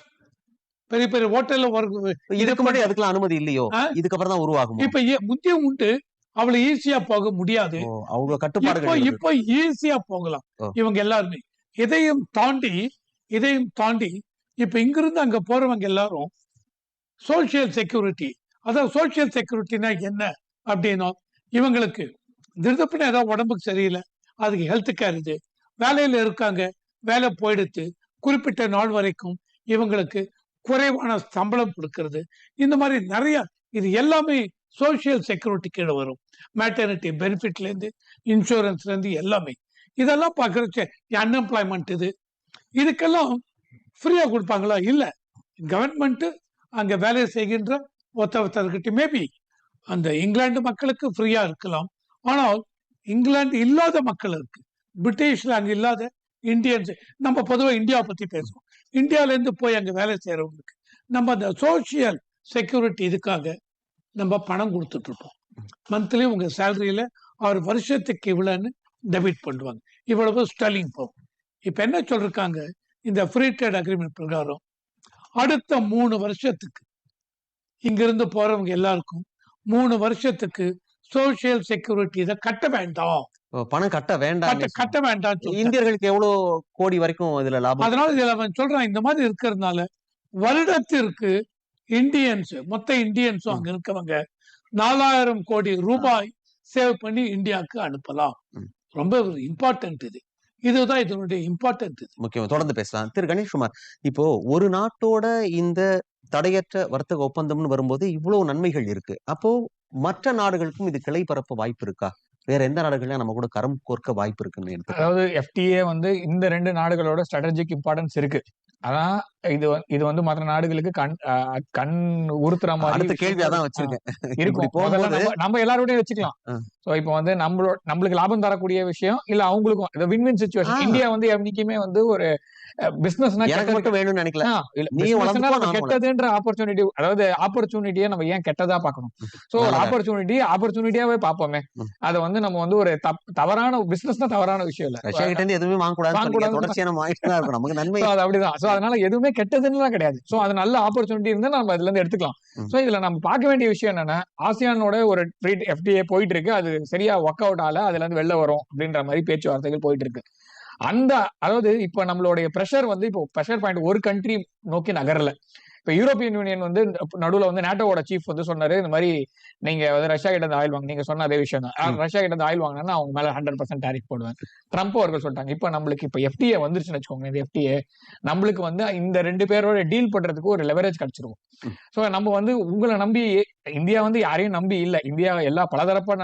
பெரிய பெரிய ஹோட்டல்ல ஒர்க் இதுக்கு முன்னாடி அதுக்கெல்லாம் அனுமதி இல்லையோ? இதுக்கப்புறம் தான் உருவாகும்? இப்ப முந்தியம் உண்டு. அவ்வளவு ஈஸியா போக முடியாது. ஓ, அவ்வளவு இப்போ ஈஸியா போகலாம். இவங்க எல்லாருமே. இதையும் தாண்டி இதையும் தாண்டி இப்ப இங்கிருந்து அங்க போறவங்க எல்லாரும் சோசியல் செக்யூரிட்டி அதாவது சோசியல் செக்யூரிட்டினா என்ன அப்படின்னா இவங்களுக்கு திருதப்பின ஏதாவது உடம்புக்கு சரியில்லை. அதுக்கு ஹெல்த் கேர் இது. வேலையில இருக்காங்க. வேலை போயிடுத்து குறிப்பிட்ட நாள் வரைக்கும் இவங்களுக்கு குறைவான சம்பளம் கொடுக்கறது. இந்த மாதிரி நிறைய இது எல்லாமே சோசியல் செக்யூரிட்டி கீழே வரும். மேட்டர்னிட்டி பெனிஃபிட்லேருந்து இன்சூரன்ஸ்லேருந்து எல்லாமே. இதெல்லாம் பார்க்கறச்ச அன்எம்ப்ளாய்மெண்ட் இது. இதுக்கெல்லாம் ஃப்ரீயாக கொடுப்பாங்களா? இல்லை. கவர்மெண்ட்டு அங்கே வேலை செய்கின்ற ஒருத்த ஒருத்தர்கிட்ட மேபி அந்த இங்கிலாந்து மக்களுக்கு ஃப்ரீயாக இருக்கலாம். ஆனால் இங்கிலாந்து இல்லாத மக்கள் இருக்கு. பிரிட்டிஷில் அங்கே இல்லாத இந்தியன்ஸ் நம்ம பொதுவாக இந்தியாவை பற்றி பேசுவோம். இந்தியாவிலேருந்து போய் அங்கே வேலை செய்கிறவங்களுக்கு நம்ம அந்த சோசியல் செக்யூரிட்டி இதுக்காக நம்ம பணம் கொடுத்துட்டு இருப்போம் மந்த்லி உங்க சேலரியில அவர் வருஷத்துக்கு இவ்வளவுன்னு டெபிட் பண்ணுவாங்க. இவ்வளவு ஸ்டெல்லிங் போகும். இப்ப என்ன சொல்றாங்க இந்த ஃப்ரீ ட்ரேட் அக்ரிமெண்ட் பிரகாரம் அடுத்த மூணு வருஷத்துக்கு இங்கிருந்து போறவங்க எல்லாருக்கும் மூணு வருஷத்துக்கு சோசியல் செக்யூரிட்டி இதை கட்ட வேண்டாம். பணம் கட்ட வேண்டாம் கட்ட கட்ட வேண்டாம் இந்தியர்களுக்கு எவ்வளவு கோடி வரைக்கும் இதுல லாபம்? அதனால இதுல அவன் சொல்றான் இந்த மாதிரி இருக்கிறதுனால வருடத்திற்கு இந்தியன்ஸ் மொத்த இந்தியன்ஸும் அங்க இருக்கவங்க. நாலாயிரம் கோடி ரூபாய் சேவ் பண்ணி இந்தியாவுக்கு அனுப்பலாம். ரொம்ப இம்பார்ட்டன்ட் இது. இதுதான் இதனுடைய இம்பார்ட்டன்ட் இது. முக்கியம் தொடர்ந்து பேசலாம். திரு கணேஷ்குமார் இப்போ ஒரு நாட்டோட இந்த தடையற்ற வர்த்தக ஒப்பந்தம்னு வரும்போது இவ்வளவு நன்மைகள் இருக்கு. அப்போ மற்ற நாடுகளுக்கும் இது கிளை பரப்ப வாய்ப்பு இருக்கா? வேற எந்த நாடுகள்ல நம்ம கூட கரம் கோர்க்க வாய்ப்பு இருக்குன்னு அதாவது எஃப்டிஏ வந்து இந்த ரெண்டு நாடுகளோட ஸ்ட்ராட்டஜிக் இம்பார்ட்டன்ஸ் இருக்கு. அதான் இது இது வந்து மற்ற நாடுகளுக்கு கண் கண் உறுத்துற மாதிரி அடுத்த கேள்வி விஷயங்கள் அதான் வச்சிருக்கேன். இருக்கும். நம்ம எல்லாரோடய வச்சுக்கலாம். சோ இப்போ வந்து நம்மளோட நம்மளுக்கு லாபம் தரக்கூடிய விஷயம் இல்ல அவங்களுக்கும் இது வின் வின். சுச்சுவேஷன் இந்தியா வந்து என்னைக்குமே வந்து ஒரு பிசினஸ்னா எனக்கு மட்டும் வேணும்னு நினைக்கல. வளர்ந்து- கெட்டதுன்ற ஆப்பர்ச்சுனிட்டி அதாவது ஆப்பர்ச்சுனிட்டியை நம்ம ஏன் கெட்டதா பார்க்கணும்? சோ ஒரு. ஆப்பர்ச்சுனிட்டி ஆப்பர்ச்சுனிட்டியாவே பார்ப்போமே. அதை வந்து நம்ம வந்து ஒரு தவறான பிசினஸ் தவறான விஷயம் இல்ல. ரஷ்யா கிட்ட இருந்து எதுவுமே சொன்னீங்க. வாங்கக்கூடாதுன்னு தொடர்ச்சியா நம்ம வாங்கிட்டு தான் இருக்கோம் நமக்கு நன்மை அது அப்படிதான். சோ அதனால எதுவுமே கெட்டதுன்னு கிடையாது. சோ அது நல்ல ஆப்பர்ச்சுனிட்டி இருந்தா நம்ம அதுல இருந்து எடுத்துக்கலாம். சோ இதுல நம்ம பார்க்க வேண்டிய விஷயம் என்னன்னா ஆசியானோட ஒரு ஃப்ரீ எஃப்டிஏ போயிட்டு இருக்கு அது சரியா ஒர்க் அவுட் ஆல அதுல இருந்து வெளில வரும் அப்படின்ற மாதிரி பேச்சுவார்த்தைகள் போயிட்டு இருக்கு அந்த அதாவது இப்ப நம்மளுடைய ப்ரெஷர் வந்து இப்போ ப்ரெஷர் பாயிண்ட் ஒரு கண்ட்ரி நோக்கி நகரல. இப்ப யூரோப்பியன் யூனியன் வந்து நடுவுல வந்து நேட்டோட சீஃப் வந்து சொன்னாரு இந்த மாதிரி நீங்க வந்து ரஷ்யா கிட்ட இருந்து ஆயில் வாங்க நீங்க சொன்ன அதே விஷயம் தான். ரஷ்யா கிட்ட இருந்து ஆயில் வாங்கினா அவங்க மேல ஹண்ட்ரட் பர்சன்ட் டேரிஃப் போடுவேன் ட்ரம்ப் அவர்கள் சொல்லிட்டாங்க இப்ப நம்மளுக்கு இப்ப எஃப்டிஏ வந்துருச்சுன்னு வச்சுக்கோங்க இந்த எஃப்டிஏ நம்மளுக்கு வந்து இந்த ரெண்டு பேரோட டீல் பண்றதுக்கு ஒரு லெவரேஜ் கிடைச்சிருக்கும். சோ நம்ம வந்து உங்களை நம்பி இந்தியா வந்து யாரையும் நம்பி இல்ல. இந்தியா எல்லா பலதரப்ப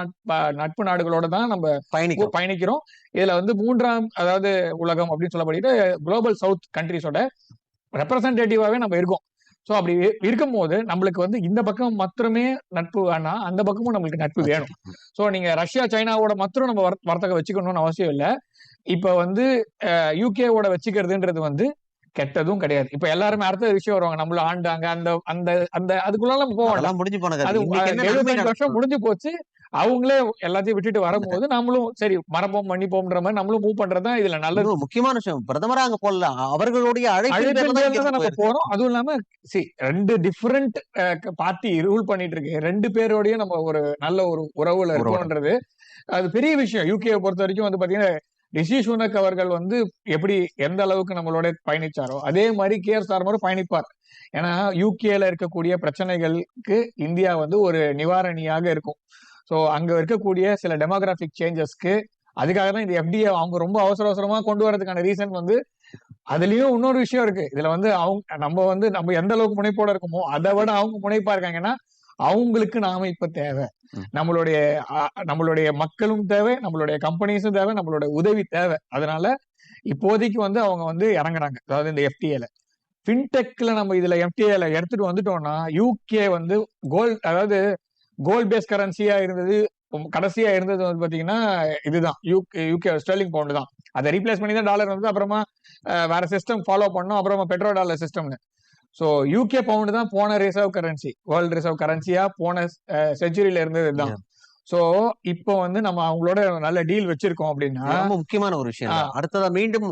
நட்ப நாடுகளோட தான் நம்ம பயணிக்கும் பயணிக்கிறோம். இதுல வந்து மூன்றாம் அதாவது உலகம் அப்படின்னு சொல்லப்படுகிற குளோபல் சவுத் கண்ட்ரிஸோட ரெப்ரசன்டேட்டிவாவே நம்ம இருக்கோம். சோ அப்படி இருக்கும் போது நம்மளுக்கு வந்து இந்த பக்கம் மாத்திரமே நட்பு வேணாம் அந்த பக்கமும் நம்மளுக்கு நட்பு வேணும். சோ நீங்க ரஷ்யா சைனாவோட மாத்திரம் நம்ம வர்- வர்த்தகம் வச்சுக்கணும்னு அவசியம் இல்ல. இப்ப வந்து யூகேவோட வச்சுக்கிறதுன்றது வந்து கெட்டதும் கிடையாது. இப்ப எல்லாருமே அடுத்த விஷயம் வருவாங்க. நம்மள ஆண்டாங்க அந்த அந்த அந்த அதுக்குள்ள அதெல்லாம் முடிஞ்சு போன கதை. அது எழுபத்தஞ்சு வருஷம்? முடிஞ்சு போச்சு. அவங்களே எல்லாத்தையும் விட்டுட்டு வரும்போது நம்மளும் சரி மறப்போம் மன்னிப்போம்ன்ற மாதிரி நம்மளும் மூவ் பண்றதுதான் இதுல நல்லது. முக்கியமான விஷயம் பிரதமரா அங்க போடல அவர்களுடைய இங்க நம்ம. போறோம். அதுவும் இல்லாம சி ரெண்டு டிஃபரெண்ட் பார்ட்டி ரூல் பண்ணிட்டு இருக்கு. ரெண்டு பேரோடயும் நம்ம ஒரு நல்ல ஒரு உறவுல. இருக்கோன்றது. அது பெரிய விஷயம். யூகேவை பொறுத்த வரைக்கும் வந்து பாத்தீங்கன்னா ரிஷி சுனக் அவர்கள் வந்து எப்படி எந்த அளவுக்கு நம்மளோட பயணிச்சாரோ அதே மாதிரி கேஆர் ஸ்டார்மரும் பயணிப்பார். ஏன்னா யூகேல இருக்கக்கூடிய பிரச்சனைகளுக்கு இந்தியா வந்து ஒரு நிவாரணியாக இருக்கும். ஸோ அங்க இருக்கக்கூடிய சில டெமோகிராபிக் சேஞ்சஸ்க்கு அதுக்காக தான் இந்த எஃப்டிஏ அவங்க ரொம்ப அவசர அவசரமா கொண்டு வரதுக்கான ரீசன் வந்து அதுலயும் இன்னொரு விஷயம் இருக்கு. இதுல வந்து அவங்க நம்ம வந்து நம்ம எந்த அளவுக்கு முனைப்போட இருக்கோமோ அதை விட அவங்க முனைப்பா இருக்காங்கன்னா அவங்களுக்கு நாம இப்ப தேவை. நம்மளுடைய நம்மளுடைய மக்களும் தேவை நம்மளுடைய கம்பெனிஸும் தேவை நம்மளுடைய உதவி தேவை. அதனால இப்போதைக்கு வந்து அவங்க வந்து இறங்குறாங்க. அதாவது இந்த எஃப்டிஏல ஃபின்டெக்ல நம்ம இதுல எஃப்டிஏல எடுத்துட்டு வந்துட்டோம்னா யூகே வந்து கோல்ட் அதாவது கோல்ட் பேஸ் கரன்சியா இருந்தது. கடைசியா இருந்தது வந்து பாத்தீங்கன்னா இதுதான். யூகே யூகே ஸ்டெர்லிங் பவுண்டு தான். அதை ரீப்ளேஸ் பண்ணி தான் டாலர் வந்து அப்புறமா வேற சிஸ்டம் ஃபாலோ பண்ணோம். அப்புறமா பெட்ரோ டாலர் சிஸ்டம்னு ஸோ யூகே பவுண்டு தான் போன ரிசர்வ் கரன்சி வேர்ல்டு ரிசர்வ் கரன்சியா போன செஞ்சுரியில இருந்தது தான் ஸோ இப்போ வந்து நம்ம அவங்களோட நல்ல டீல் வச்சிருக்கோம் அப்படின்னா ரொம்ப முக்கியமான ஒரு விஷயம். அடுத்ததா மீண்டும்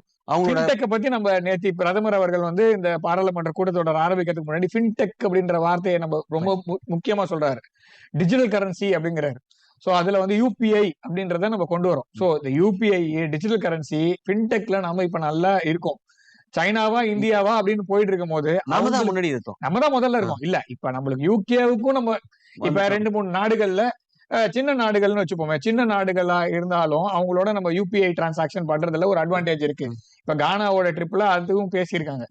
ஃபின்டெக்கை பத்தி நம்ம நேத்தி பிரதமர் அவர்கள் வந்து இந்த பாராளுமன்ற கூட்டத்தொடர் ஆரம்பிக்கிறதுக்கு முன்னாடி ஃபின்டெக் அப்படின்ற வார்த்தையை நம்ம ரொம்ப முக்கியமா சொல்றாரு. டிஜிட்டல் கரன்சி அப்படிங்கிறாரு. ஸோ அதுல வந்து யூபிஐ அப்படின்றத நம்ம கொண்டு வரோம். ஸோ இந்த யூபிஐ டிஜிட்டல் கரன்சி ஃபின்டெக்ல நம்ம இப்ப நல்லா இருக்கோம். சைனாவா இந்தியாவா அப்படின்னு போயிட்டு இருக்கும் போது நாம தான் முன்னாடி இருக்கோம். நம்ம தான் முதல்ல இருக்கோம். இல்ல இப்ப நம்மளுக்கு யூகேவுக்கும் நம்ம இப்ப. ரெண்டு மூணு நாடுகள்ல சின்ன நாடுகள்னு வச்சுப்போமே சின்ன நாடுகளா இருந்தாலும் அவங்களோட நம்ம யூபிஐ டிரான்சாக்ஷன் பண்றதுல ஒரு அட்வான்டேஜ் இருக்கு. இப்ப கானாவோட ட்ரிப்ல அதுவும் பேசியிருக்காங்க.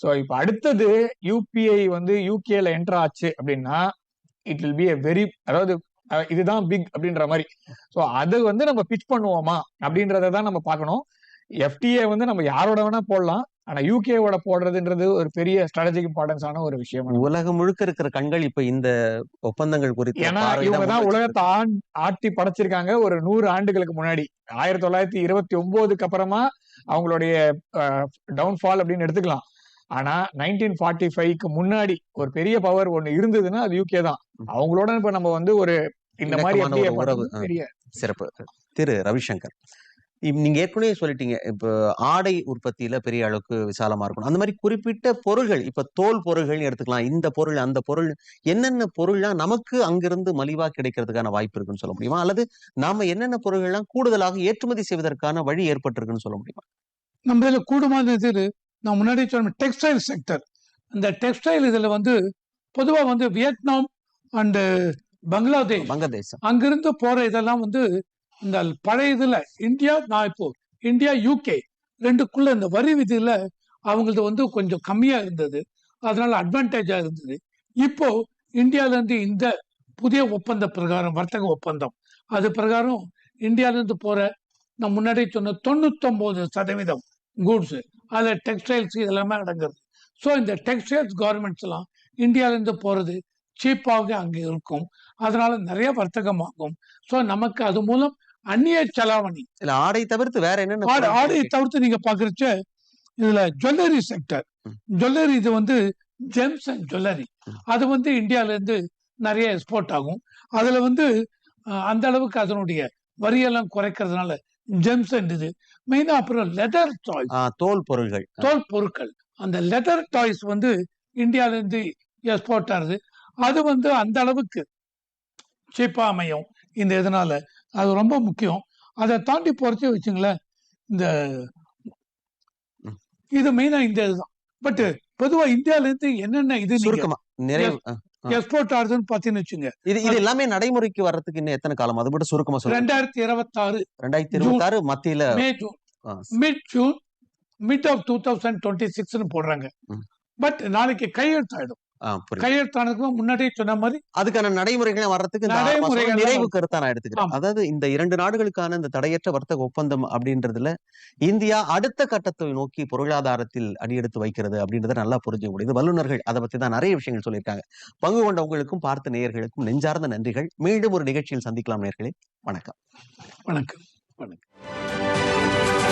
ஸோ இப்ப அடுத்தது யூபிஐ வந்து யூகேல என்டர் ஆச்சு அப்படின்னா it will be a very அதாவது இதுதான் பிக் அப்படின்ற மாதிரி. ஸோ அது வந்து நம்ம பிச் பண்ணுவோமா அப்படின்றத தான் நம்ம பார்க்கணும். எஃப்டிஏ வந்து நம்ம யாரோட வேணா போடலாம். ஆனா யூகேவோட போடுறதுன்றது ஒரு பெரிய ஸ்ட்ராட்டஜிக் இம்பார்ட்டன்ஸான ஒரு விஷயம் உலகம் முழுக்க இருக்கிற கண்கள் இப்ப இந்த ஒப்பந்தங்கள் குறித்து ஏன்னா இவங்க தான் உலகத்தை ஆட்டி படைச்சிருக்காங்க ஒரு நூறு ஆண்டுகளுக்கு முன்னாடி. ஆயிரத்தி தொள்ளாயிரத்தி இருபத்தி ஒன்பதுக்கு அப்புறமா அவங்களுடைய டவுன்ஃபால் அப்படின்னு எடுத்துக்கலாம். ஆனா நைன்டீன் ஃபார்ட்டி ஃபைவ்க்கு முன்னாடி ஒரு பெரிய பவர் ஒண்ணு இருந்ததுன்னா அது யூகே தான். அவங்களோட இப்ப நம்ம வந்து ஒரு இந்த மாதிரி. பெரிய சிறப்பு. திரு ரவிசங்கர் நீங்க ஏற்கனவே சொல்லிட்டீங்க. இப்ப ஆடை உற்பத்தியில பெரிய அளவுக்கு விசாலமா இருக்கணும். அந்த மாதிரி குறிப்பிட்ட பொருள்கள் இப்ப தோல் பொருள்கள்னு எடுத்துக்கலாம். இந்த பொருள் அந்த பொருள் என்னென்ன பொருள்லாம் நமக்கு அங்கிருந்து மலிவா கிடைக்கிறதுக்கான வாய்ப்பு இருக்குன்னு சொல்ல முடியுமா? அல்லது நாம என்னென்ன பொருள்கள்லாம் கூடுதலாக ஏற்றுமதி செய்வதற்கான வழி ஏற்பட்டிருக்குன்னு சொல்ல முடியுமா? நம்ம இதில் கூடுமான இது நான் முன்னாடி சொன்ன டெக்ஸ்டைல் செக்டர். இந்த டெக்ஸ்டைல் இதில் வந்து பொதுவாக வந்து வியட்நாம் அண்டு பங்களாதேஷ் வங்கதேசம் அங்கிருந்து போற இதெல்லாம் வந்து இந்த பழைய இதுல இந்தியா நான் இப்போ இந்தியா யூகே ரெண்டுக்குள்ள இந்த வரி விதியில அவங்களது வந்து கொஞ்சம் கம்மியா இருந்தது. அதனால அட்வான்டேஜா இருந்தது. இப்போ இந்தியால இருந்து இந்த புதிய ஒப்பந்த பிரகாரம் வர்த்தக ஒப்பந்தம். அது பிரகாரம் இந்தியால இருந்து போற நான் முன்னாடி சொன்ன தொண்ணூத்தொன்பது சதவீதம் கூட்ஸ் அதுல டெக்ஸ்டைல்ஸ் இதெல்லாமே அடங்குறது. ஸோ இந்த டெக்ஸ்டைல்ஸ் கார்மெண்ட்ஸ் எல்லாம் இந்தியால இருந்து போறது சீப்பாக அங்கே இருக்கும். அதனால நிறைய வர்த்தகம் ஆகும் ஸோ நமக்கு அது மூலம் அந்நிய செலாவணி. இல்ல ஆடை தவிர்த்து வேற என்னென்ன ஆடை பொருட்கள் ஆடையை? தவிர்த்து நீங்க பாக்குறச்ச இதுல ஜுவல்லரி செக்டர். ஜுவல்லரி இது வந்து ஜெம்ஸ் அண்ட் ஜுவல்லரி. அது வந்து இந்தியால இருந்து நிறைய எக்ஸ்போர்ட் ஆகும். அதுல வந்து அந்த அளவுக்கு அதனுடைய வரியெல்லாம் குறைக்கிறதுனால ஜெம்ஸ் அண்ட் இது. மெயினா அப்புறம் லெதர் டாய்ஸ் தோல் பொருள்கள். தோல் பொருட்கள். அந்த லெதர் டாய்ஸ் வந்து இந்தியால இருந்து எக்ஸ்போர்ட் ஆகுது. அது வந்து அந்த அளவுக்கு சீப்பா அமையும். இந்த இதனால அது ரொம்ப முக்கியம் அதை தாண்டி போறச்சே வச்சுங்களேன் இந்த. இது மெயினா இந்த இதுதான் பட் பொதுவா இந்தியால இருந்து என்னென்ன இது சுருக்கமா. ஆ. எக்ஸ்போர்ட் ஆகுதுன்னு பாத்தீங்கன்னு வச்சுங்க இது இது எல்லாமே நடைமுறைக்கு வர்றதுக்கு இன்னும் எத்தனை காலம் அது மட்டும் சுருக்கமா சொல்லுங்க ரெண்டாயிரத்தி இருபத்தாறு ரெண்டாயிரத்தி இருபத்தி ஆறு மத்தியில May June mid June mid of two thousand twenty சிக்ஸ்னு போடுறாங்க. பட் நாளைக்கு கையெழுத்தாயிடும் கையெழுத்தானதுக்கு முன்னாடியே சொன்ன மாதிரி அதுக்கான நடைமுறைகள் வர்றதுக்கு நடைமுறைகள் நிறைவு கருத்தா நான் எடுத்துக்கிறேன். அதாவது இந்த இரண்டு நாடுகளுக்கான இந்த தடையற்ற வர்த்தக ஒப்பந்தம் அப்படின்றதுல இந்தியா அடுத்த கட்டத்தை நோக்கி பொருளாதாரத்தில் அடியெடுத்து வைக்கிறது அப்படின்றத நல்லா புரிஞ்சுக்க முடியுது. வல்லுநர்கள் அதை பத்தி தான் நிறைய விஷயங்கள் சொல்லியிருக்காங்க. பங்கு கொண்டவங்களுக்கும் பார்த்த நேயர்களுக்கும் நெஞ்சார்ந்த நன்றிகள். மீண்டும் ஒரு நிகழ்ச்சியில் சந்திக்கலாம் நேயர்களே. வணக்கம். வணக்கம். வணக்கம்.